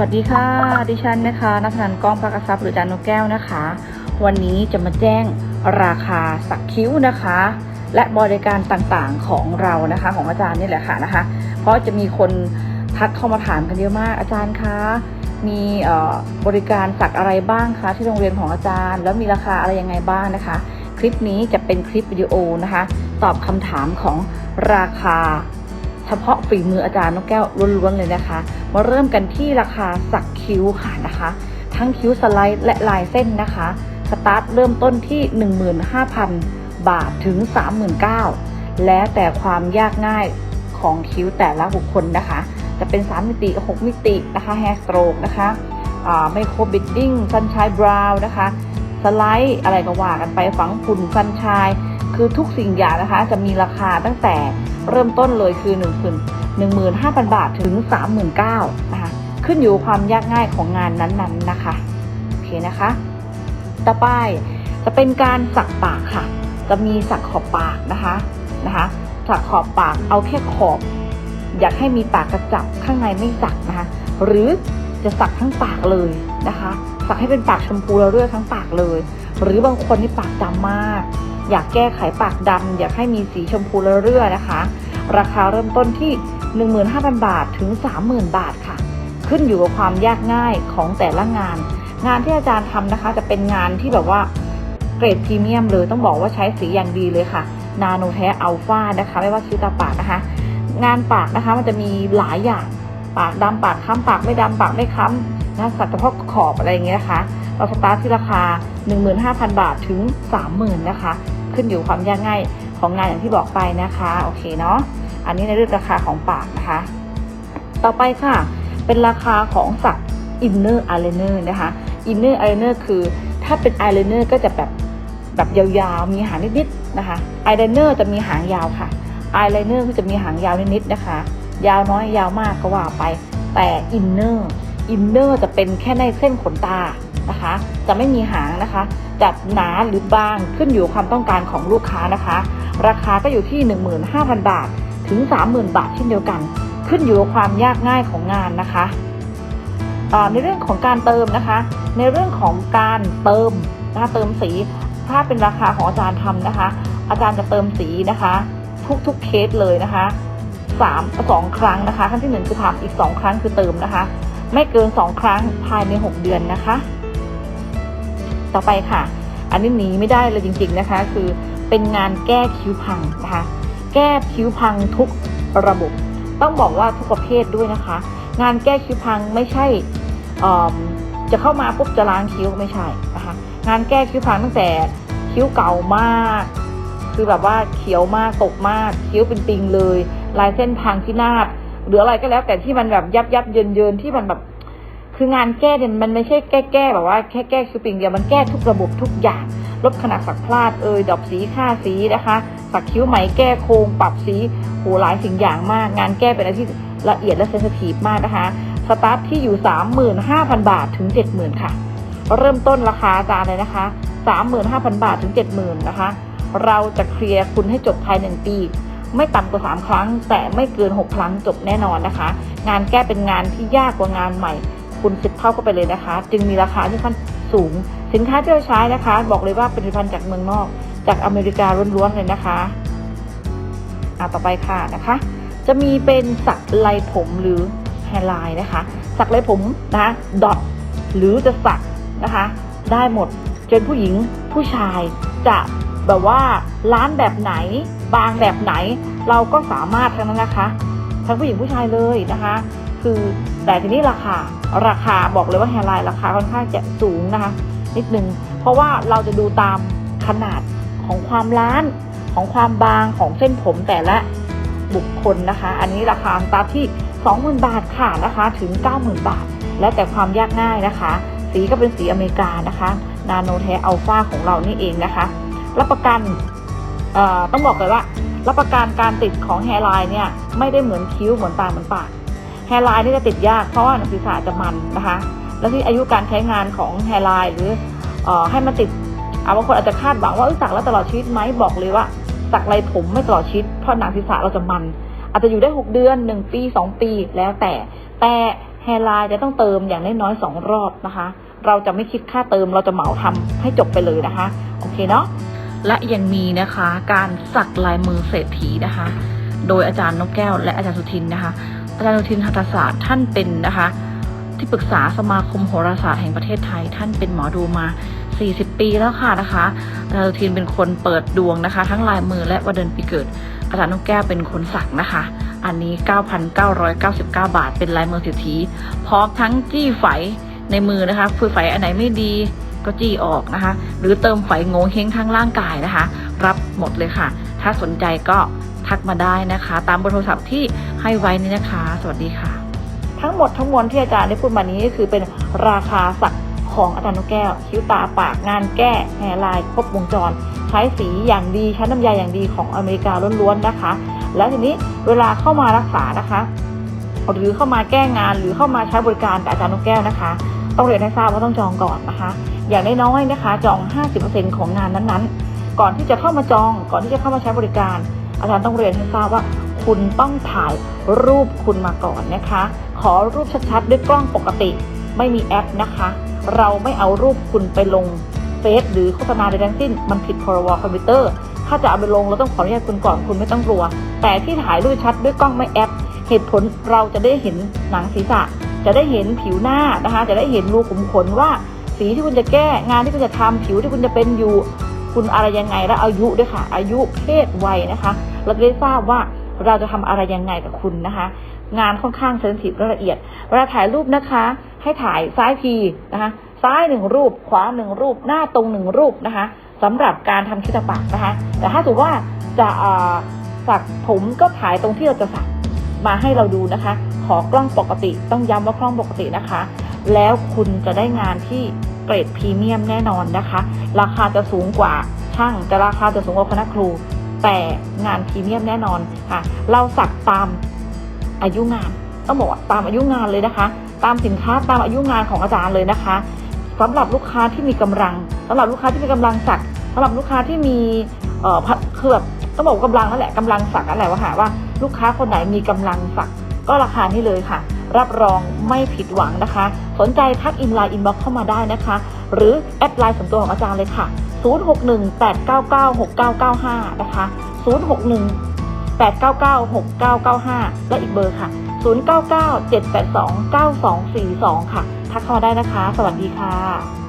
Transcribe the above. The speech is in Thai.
วัสดีค่ะ ดิฉันนะคะ นักนันท์ก้องพักทรัพย์หรือจานนกแก้วนะคะ วันนี้จะมาแจ้งราคาสักคิ้วนะคะ และบริการต่างๆของเรานะคะ ของอาจารย์นี่แหละค่ะนะคะ เพราะจะมีคนทักเข้ามาถามกันเยอะมากอาจารย์คะมีบริการสักอะไรบ้างคะที่โรงเรียนของอาจารย์ แล้วมีราคาอะไรยังไงบ้างนะคะ คลิปนี้จะเป็นคลิปวิดีโอนะคะ ตอบคำถามของราคา เฉพาะฝีมืออาจารย์นกแก้วล้วนๆเลยนะคะ มาเริ่มกันที่ราคาสักคิ้วค่ะนะคะ ทั้งคิ้วสไลด์และลายเส้นนะคะสตาร์ทเริ่มต้นที่ 15,000 บาทถึง 39,000 แล้วแต่ความยากง่ายของคิ้วแต่ละบุคคลนะคะ จะเป็น 3 มิติ 6 มิตินะคะ hair stroke นะคะไมโครบิดดิ้งซันช n ยบราวนะคะสไลด์อะไรก็ว่ากันไปฝังฝุ่นซันช n ยคือทุกสิ่งอย่างนะคะจะมีราคาตั้งแต่ เริ่มต้นเลยคือ1 1 15,000 บาทถึง 39,000นะคะขึ้นอยู่ความยากง่ายของงานนั้นๆนะคะโอเคนะคะ ต่อไปจะเป็นการสักปากค่ะ จะมีสักขอบปากนะคะนะคะ สักขอบปากเอาแค่ขอบ อยากให้มีปากกระจับข้างในไม่สักนะคะ หรือจะสักทั้งปากเลยนะคะ สักให้เป็นปากชมพูแล้วเรื่อยทั้งปากเลย หรือบางคนนี่ปากดำมาก อยากแก้ไขปากดำอยากให้มีสีชมพูเรื่อยนะคะ ราคาเริ่มต้นที่ 15,000 บาทถึง 30,000 บาทค่ะ ขึ้นอยู่กับความยากง่ายของแต่ละงาน งานที่อาจารย์ทำนะคะ จะเป็นงานที่แบบว่าเกรดพรีเมียมเลยต้องบอกว่าใช้สีอย่างดีเลยค่ะ นาโนแท้อัลฟานะคะ ไม่ว่าคิ้วตาปากนะคะ งานปากนะคะมันจะมีหลายอย่าง ปากดำปากค้ำปากไม่ดำปากไม่ค้ำนะสัตว์เฉพาะขอบอะไรอย่างเงี้ยนะคะเราสตาร์ทที่ราคา 15,000 บาทถึง 30,000 นะคะ ขึ้นอยู่ความยากง่ายของงานอย่างที่บอกไปนะคะโอเคเนาะอันนี้ในเรื่องราคาของปากนะคะ ต่อไปค่ะ เป็นราคาของสักอินเนอร์อายไลเนอร์นะคะอินเนอร์อายไลเนอร์คือถ้าเป็นอายไลเนอร์ก็จะแบบแบบยาวๆ มีหางนิดๆนะคะอายไลเนอร์จะมีหางยาวค่ะอายไลเนอร์ก็จะมีหางยาวนิดๆนะคะ ยาวน้อยยาวมากก็ว่าไป แต่อินเนอร์อินเนอร์จะเป็นแค่ในเส้นขนตานะคะ จะไม่มีหางนะคะ จะหนาหรือบางขึ้นอยู่ความต้องการของลูกค้านะคะ ราคาก็อยู่ที่ 15,000 บาทถึง 30,000 บาทเช่นเดียวกัน ขึ้นอยู่กับความยากง่ายของงานนะคะในเรื่องของการเติมนะคะ ในเรื่องของการเติมนะคะเติมสีถ้าเป็นราคาของอาจารย์ทำนะคะ อาจารย์จะเติมสีนะคะ ทุกๆเคสเลยนะคะสามสองครั้งนะคะ ครั้งที่หนึ่งคือทำอีกสองครั้งคือเติมนะคะ ไม่เกินสองครั้งภายในหกเดือนนะคะ ต่อไปค่ะ อันนี้หนีไม่ได้เลยจริง ๆนะคะ คือเป็นงานแก้คิ้วพังนะคะ แก้คิ้วพังทุกระบบ ต้องบอกว่าทุกประเภทด้วยนะคะ งานแก้คิ้วพังไม่ใช่จะเข้ามาปุ๊บจะล้างคิ้วไม่ใช่นะคะ งานแก้คิ้วพังตั้งแต่คิ้วเก่ามากคือแบบว่าเขียวมากตกมากคิ้วเป็นปิงเลย ลายเส้นพังที่หน้าบหรืออะไรก็แล้วแต่ที่มันแบบยับยับเยินเยินที่มันแบบ คืองานแก้เนี่ยมันไม่ใช่แก้แก้แบบว่าแค่แก้คิวปิงเดียวมันแก้ทุกระบบทุกอย่าง ลดขนาดสักพลาดเอยดอกสีค่าสีนะคะ สักคิ้วไหมแก้โครงปรับสีโหหลายสิ่งอย่างมาก งานแก้เป็นอะไรที่ละเอียดและเซนซิทีฟมากนะคะสตาร์ทที่อยู่ 35,000 บาทถึง 70,000 ค่ะ เริ่มต้นราคาจารย์เลยนะคะ 35,000 บาทถึง 70,000 นะคะ เราจะเคลียร์คุณให้จบภายใน1ปี ไม่ต่ำกว่า 3 ครั้ง แต่ไม่เกิน 6 ครั้งจบแน่นอนนะคะ งานแก้เป็นงานที่ยากกว่างานใหม่ คุณสิบเท่าเข้าไปเลยนะคะ จึงมีราคาที่ค่อนสูง สินค้าที่เราใช้นะคะ บอกเลยว่าเป็นผลิตภัณฑ์จากเมืองนอก จากอเมริกาล้วนๆเลยนะคะอะต่อไปค่ะนะคะ จะมีเป็นสักลายผมหรือแฮร์ไลน์นะคะ สักลายผมนะดอทหรือจะสักนะคะ ได้หมดจนผู้หญิงผู้ชายจะแบบว่าร้านแบบไหน บางแบบไหน เราก็สามารถทั้งนั้นนะคะ ทั้งผู้หญิงผู้ชายเลยนะคะ คือแต่ทีนี้ราคาราคาบอกเลยว่าแฮร์ไลน์ราคาค่อนข้างจะสูงนะคะ นิดนึง เพราะว่าเราจะดูตามขนาดของความล้านของความบางของเส้นผมแต่ละบุคคลนะคะ อันนี้ราคาตาที่ 20,000 บาทค่ะนะคะถึง 90,000 บาท แล้วแต่ความยากง่ายนะคะ สีก็เป็นสีอเมริกานะคะ นาโนแท้อัลฟาของเรานี่เองนะคะ รับประกันต้องบอกเลยว่า รับประกันการติดของแฮร์ไลน์เนี่ย ไม่ได้เหมือนคิ้วเหมือนตาเหมือนปาก แฮร์ไลน์นี่จะติดยากเพราะว่าหนังศีรษะจะมันนะคะ แล้วที่อายุการใช้งานของแฮร์ไลน์หรืออให้มันติดอะบางคนอาจจะคาดหวังว่าสักแล้วตลอดชีวิตไหมบอกเลยว่า สักไรผมไม่ตลอดชีวิตเพราะหนังศีรษะเราจะมัน อาจจะอยู่ได้ 6 เดือน 1 ปี 2 ปีแล้วแต่ แต่แฮร์ไลน์จะต้องเติมอย่างน้อยๆสองรอบนะคะ เราจะไม่คิดค่าเติมเราจะเหมาทำให้จบไปเลยนะคะ โอเคเนาะและยังมีนะคะการสักลายมือเศรษฐีนะคะ โดยอาจารย์นกแก้วและอาจารย์สุทินนะคะ อาจารย์สุทินหัตถศาสตร์ท่านเป็นนะคะ ที่ปรึกษาสมาคมโหราศาสตร์แห่งประเทศไทย ท่านเป็นหมอดูมา 40 ปีแล้วค่ะนะคะอาจารย์สุทินเป็นคนเปิดดวงนะคะ ทั้งลายมือและวันเดือนปีเกิด อาจารย์นกแก้วเป็นคนสักนะคะ อันนี้ 9,999 บาท เป็นลายมือเศรษฐีพร้อมทั้งจี้ไฝในมือนะคะคือไฝอันไหนไม่ดีก็จี้ออกนะคะ หรือเติมไฝโงเฮงทั้งร่างกายนะคะ รับหมดเลยค่ะ ถ้าสนใจก็ ทักมาได้นะคะ ตามเบอร์โทรศัพท์ที่ให้ไว้นี้นะคะ สวัสดีค่ะ ทั้งหมดทั้งมวลที่อาจารย์ได้พูดมานี้ก็คือเป็นราคาสักของอาจารย์นกแก้ว คิ้วตาปากงานแก้แฮร์ไลน์ครบวงจร ใช้สีอย่างดีใช้น้ำยาอย่างดีของอเมริกาล้วนๆนะคะ แล้วทีนี้เวลาเข้ามารักษานะคะ หรือเข้ามาแก้งานหรือเข้ามาใช้บริการกับอาจารย์นกแก้วนะคะ ต้องเรียนให้ทราบว่าต้องจองก่อนนะคะ อย่างน้อยๆนะคะ จอง 50%ของงานนั้นๆ ก่อนที่จะเข้ามาจองก่อนที่จะเข้ามาใช้บริการ อาจารย์ต้องเรียนให้ทราบว่า คุณต้องถ่ายรูปคุณมาก่อนนะคะ ขอรูปชัดๆด้วยกล้องปกติ ไม่มีแอปนะคะ เราไม่เอารูปคุณไปลงเฟซหรือโฆษณาใดทั้งสิ้น มันผิดพรบคอมพิวเตอร์ ถ้าจะเอาไปลงเราต้องขออนุญาตคุณก่อนคุณไม่ต้องกลัว แต่ที่ถ่ายรูปชัดด้วยกล้องไม่แอป เหตุผลเราจะได้เห็นหนังศีรษะ จะได้เห็นผิวหน้านะคะ จะได้เห็นรูขุมขนว่าสีที่คุณจะแก้งานที่คุณจะทำผิวที่คุณจะเป็นอยู่ คุณอะไรยังไงและอายุด้วยค่ะ อายุเพศวัยนะคะ เราจะได้ทราบว่าเราจะทำอะไรยังไงกับคุณนะคะ งานค่อนข้างเซนซิทีฟและละเอียดเวลาถ่ายรูปนะคะ ให้ถ่ายซ้ายทีนะคะ ซ้ายหนึ่งรูป ขวาหนึ่งรูป หน้าตรงหนึ่งรูปนะคะสำหรับการทำคิตปากนะคะ แต่ถ้าถือว่าจะสักผมก็ถ่ายตรงที่เราจะสักมาให้เราดูนะคะ ขอกล้องปกติต้องย้ำว่ากล้องปกตินะคะ แล้วคุณจะได้งานที่ เกรดพรีเมียมแน่นอนนะคะ ราคาจะสูงกว่าช่างแต่ราคาจะสูงกว่าคณะครู แต่งานพรีเมียมแน่นอนค่ะ เราสักตามอายุงานต้องบอกตามอายุงานเลยนะคะ ตามสินค้าตามอายุงานของอาจารย์เลยนะคะสำหรับลูกค้าที่มีกำลังสำหรับลูกค้าที่มีกำลังสักสำหรับลูกค้าที่มีเอ่อคือแบบต้องบอกว่ากำลังนั่นแหละกำลังสักนั่นแหละว่าหาว่าลูกค้าคนไหนมีกำลังสักก็ราคานี้เลยค่ะ รับรองไม่ผิดหวังนะคะ สนใจทักอินไลน์อินบ็อกเข้ามาได้นะคะ หรือแอดไลน์ส่วนตัวของอาจารย์เลยค่ะ 0618996995 นะคะ 061 8996995 และอีกเบอร์ค่ะ 0997829242 ค่ะ ทักเข้ามาได้นะคะ สวัสดีค่ะ